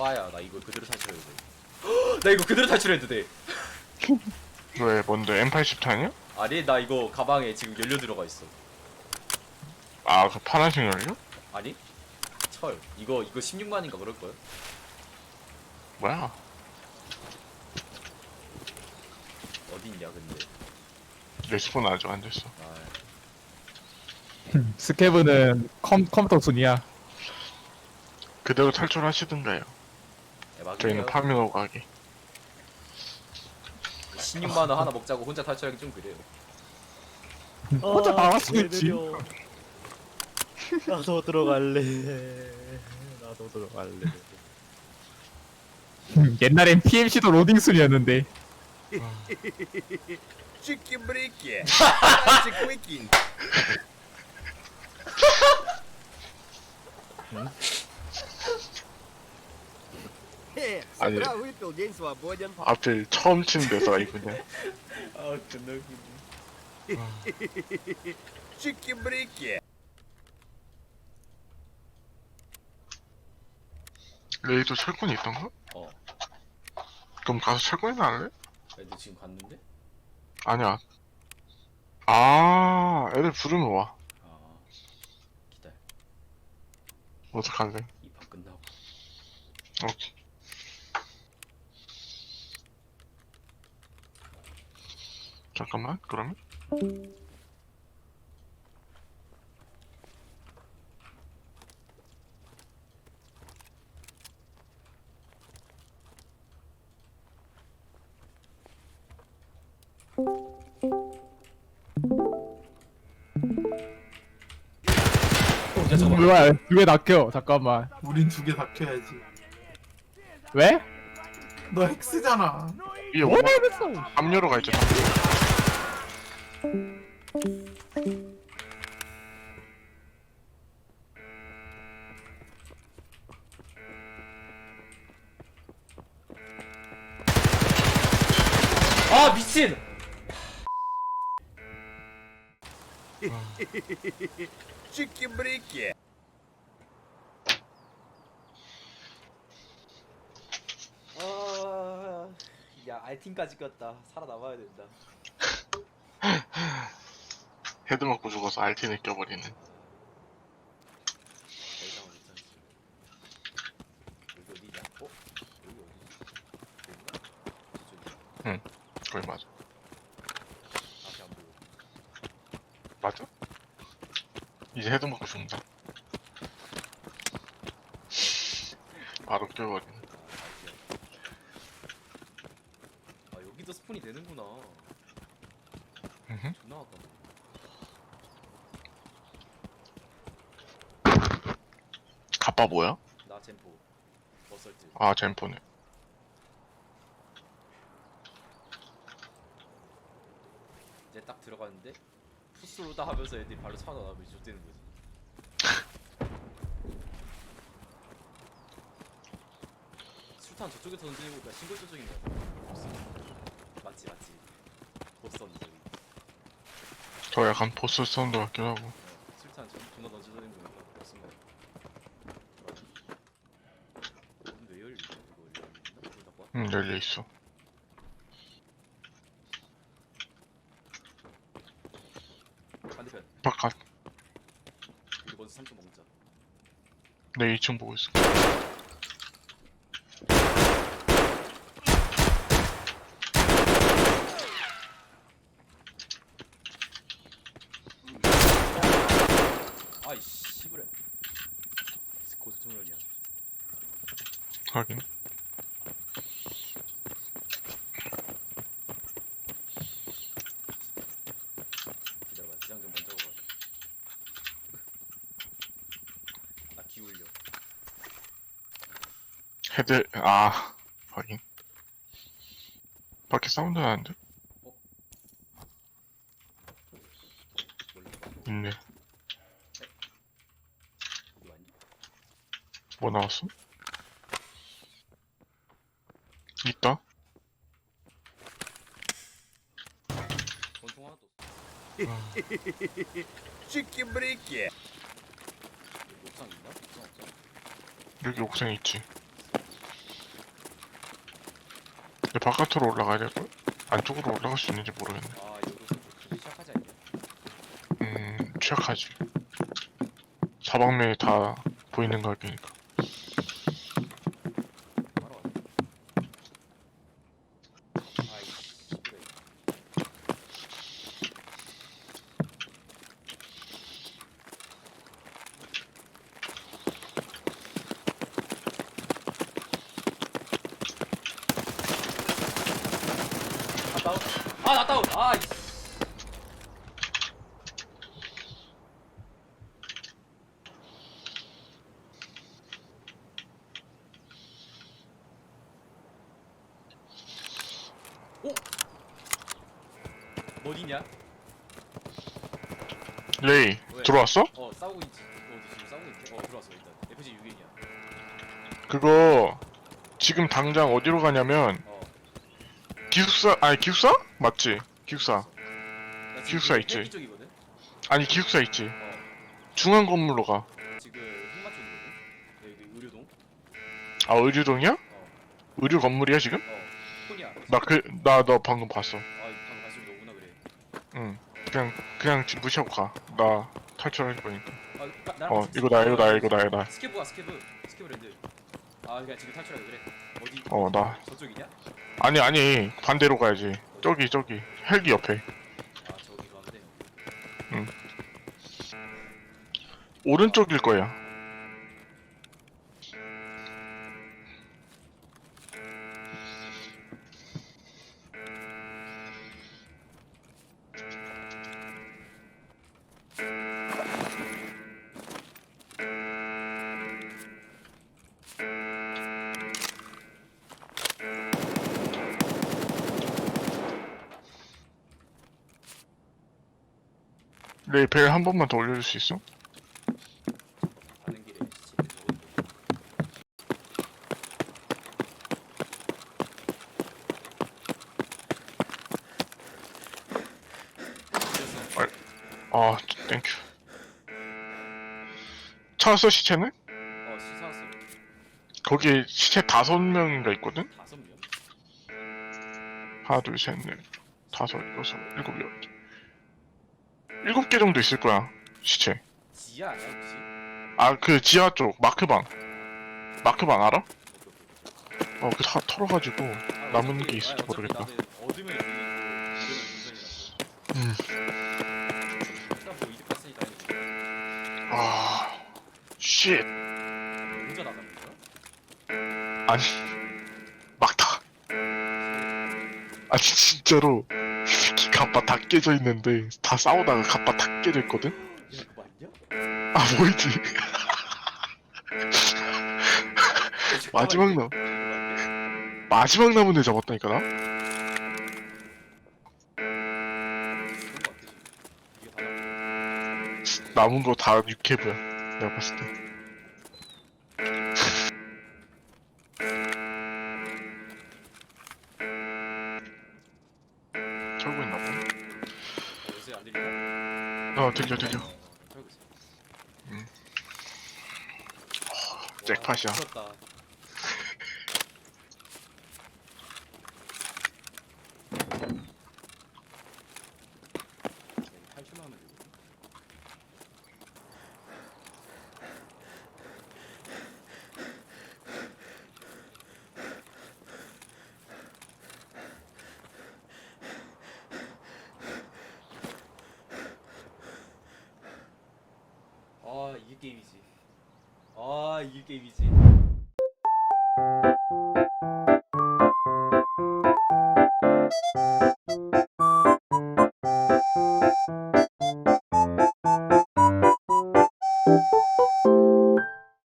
빠야 나 이거 그대로 탈출해도 돼. 나 이거 그대로 탈출해도 돼. 왜 뭔데 M80 타냐? 아니 나 이거 가방에 지금 연료 들어가 있어. 아그 파란색 열려? 아니? 철. 이거 이거 16만인가 그럴 거야. 뭐야? 어디 있냐 근데. 레스폰 아직 안 됐어. 아, 스케브는 컴, 컴퓨터 순이야. 그대로 탈출하시던가요. 저희는 파밍하고 가기 16만원 하나 먹자고 혼자 탈출하기 좀 그래요. 어, 혼자 나왔었겠지. 나도 들어갈래. 나도 들어갈래. 음, 옛날엔 PMC도 로딩 순이었는데 치킨 브레이키. 치킨. Э, с Они- утра выпил, день свободен. 앞에 처음 친 데서 이거냐? 아 존나 웃기네. Чики-брики. 레이도 철권이 있던가? 어. 그럼 가서 철권이나 할래? 애들 지금 갔는데? 아니야. 아, 애들 부르면 와. 아 기다려. 어떡할래? 이판 끝나고. 오케이. 잠깐만, 그러면? 야 잠깐만. 뭐야, 두개 낚여. 잠깐만. 우린 두 개 다 켜야지. 왜? 너 헥스잖아. 위에 뭐? 압류로가 있죠, 아 미친! Чики-брики. 아, 야 알팀까지 꼈다. 살아남아야 된다. 헤드 맞고 죽어서 RT는 껴버리는. 더 이상은 못 참지. 여기 어디냐? 어? 여기 어디지? 여기가? 저쪽이야. 거의 맞아. 맞아? 이제 헤드 맞고 죽는다. 바로 껴버리는. 아, 여기도 스폰이 되는구나. 음흠. 존나 아까. 갑바 뭐야? 나 젠포. 어설트. 아, 젠포네. 이제 딱 들어갔는데 푸스로다 하면서 애들이 발로 차 나가면 좋대는 거지. 술탄 저쪽에 던지는 거니까 신골 저쪽인 거 같아. 맞지 맞지. 보스 저기. 저 약간 보스 사운드 같기도 하고. 어, 술탄 저 존나 던지는 거니까 보스인 거 같아. 근데 왜 열리냐? 이거 열리나? 불 닫고 왔- 응, 열려 있어. 반대편. 바깥. 우리 먼저 3초 먹자. 내 2층 보고 있어. 아이. 고소청년이야. 확인. 기다려봐. 지장 좀 먼저 가봐. 나 기울려. 헤드 아 확인. 밖에 사운드 나는데? 있네. 뭐 나왔어? 있다? 권총 브레이키 여기 옥상에 있지? 근데 바깥으로 올라가야 될걸? 안쪽으로 올라갈 수 있는지 모르겠네. 아 여기서 그게 시작하지 않냐? 음, 취약하지. 사방면이 다 보이는 가격이니까. 바로 왔네. 아이씨 그래. 아 다운 아 나 다운 아이씨 오! 어디냐? 레이, 왜? 들어왔어? 어 싸우고 있지 어 지금 싸우고 있대 어 들어왔어 일단 FG 6인이야 그거, 지금 당장 어디로 가냐면, 어 기숙사, 아니, 기숙사? 맞지? 기숙사. 나 지금 기숙사 그 있지? 쪽이거든? 아니, 기숙사 있지. 어 중앙 건물로 가. 지금 흑마 쪽이거든? 여기 의료동? 아, 의류동이야? 어 의류 건물이야, 지금? 어 폰이야 나 그, 나 너 방금 봤어. 아 방금 말씀 너구나 그래 응. 그냥, 그냥 지- 무시하고 가. 나 탈출할 거니까. 아 가- 나랑 어, 같이 이거 나, 이거 나, 이거 나, 이거 나. 스케브가 스케브 스케브 랜드 아 그냥 지금 탈출하려 그래 어디 어, 나. 저쪽이냐? 아니, 아니, 반대로 가야지. 저기, 저기. 헬기 옆에. 아 저기로 돼 오른쪽일 거야. 레이 벨한 번만 더 올려줄 수 있어? 가는 길에 시체 됐어. 아, 땡큐. 찾았어, 시체는? 어 시사왔어 거기 시체 다섯 명인가 있거든? 다섯 명? 하나, 둘, 셋, 넷, 다섯, 여섯, 일곱, 여덟. 일곱 개 정도 있을 거야, 시체. 지하 아니야 혹시? 아, 그 지하 쪽, 마크방. 마크방 알아? 어, 그 다 털어가지고 아, 남은 어차피- 게 있을지 아니, 어차피 모르겠다. 나는 음. 일단 뭐 이득 봤으니까 이거 아, 쉣. 혼자 나가는 거야? 아니, 막타. 아니, 진짜로. 갑바 다 깨져 있는데, 다 싸우다가 갑바 다 맞냐? 아, 보이지? 마지막 남, 마지막 남은 애 잡았다니까, 나? 남은 거 다 육해부야. 내가 봤을 때. 털고 있나 보네. 요새 안 들리나? 어, 들려, 들려. 털고 있어. 음. 와, 잭팟이야. 미쳤다. 아 이게 게임이지. 아 이게 게임이지.